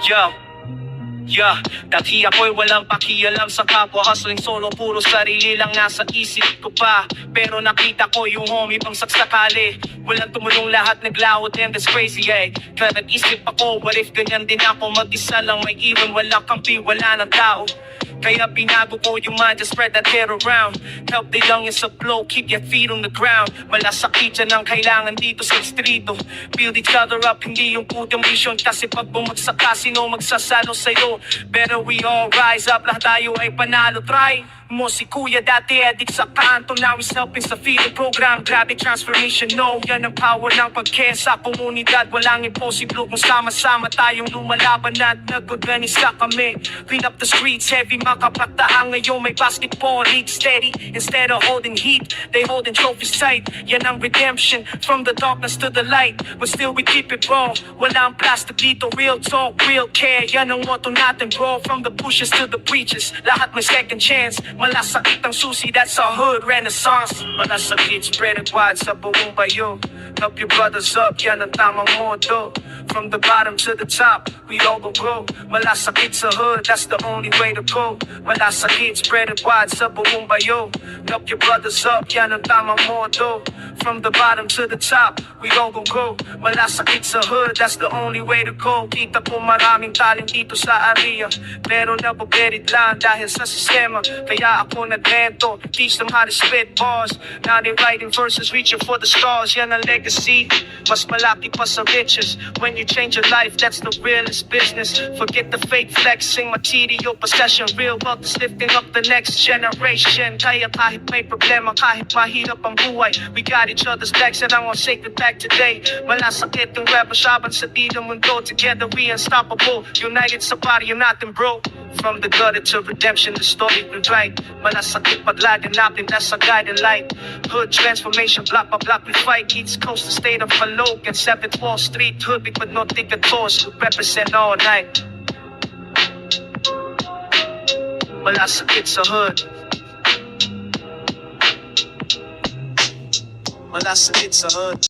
Yo, Yeah, dati ako'y walang pakialam sa kapwa Hustling solo, puro sarili lang nasa isip ko pa. Pero nakita ko yung homie pang saksakali. Walang tumulong lahat naglawot and that's crazy eh. Kaya nag-isip ako, what if ganyan din ako? Mag-isa lang may iwan, wala kampi, wala ng tao kaya binago ko yung mind, just spread that hair around. Help the youngest upload, keep your feet on the ground. Malasakit yan ang kailangan dito sa distrito Build each other up, hindi yung putong mission. Kasi pag bumagsak ka, sino magsasalo sa'yo? Better we all rise up, lahat tayo ay panalo. Try mo si kuya dati addict sa kanto. Now he's helping sa feeding program. Grabe transformation, no Yan ang power ng pagkaya sa komunidad Walang impossible kung sama-sama tayong lumalaban At nag-organisa kami. Clean up the streets, heavy mga kabataan Ngayon may basketball league steady. Instead of holding heat, they holding trophies tight. Yan ang redemption, from the darkness to the light. But still we keep it raw. Walang plastic dito, real talk, real care. Yan ang motto natin bro. From the pushes to the preachers Lahat may second chance Malasakit ang susi, that's our hood renaissance. Malasakit, spread wide sa buong bayo Help your brothers up, yan ang tamang motto From the bottom to the top, we all go grow Malasakit sa hood, that's the only way to go. Malasakit, spread it wide sa buong bayo Help your brothers up, yan ang tamang motto From the bottom to the top, we all go grow Malasakit sa hood, that's the only way to go. Kita po maraming talent dito sa area. Pero nababerit lang dahil sa sistema. Kaya ako nagmento, teach them how to spit bars. Now they writing verses, reaching for the stars. Yan ang legacy, mas malaki pa sa riches. When you change your life, that's the realest business. Forget the fake flexing, material possession. Real wealth is lifting up the next generation. Kaya kahit may problema, kahit mahirap ang buhay We got each other's backs and I want sacred back today. Malasakit ang rap masyabang sa di ng mundo Together we unstoppable, united sa party natin bro From the gutter to redemption, the story we write Malasakit paglagan that's our guiding light. Hood transformation, block by block we fight. East coast, the state of Palok and 7th Wall Street Hood, big but no ticators, we represent all night. Malasakit sa hood. Malasakit sa hood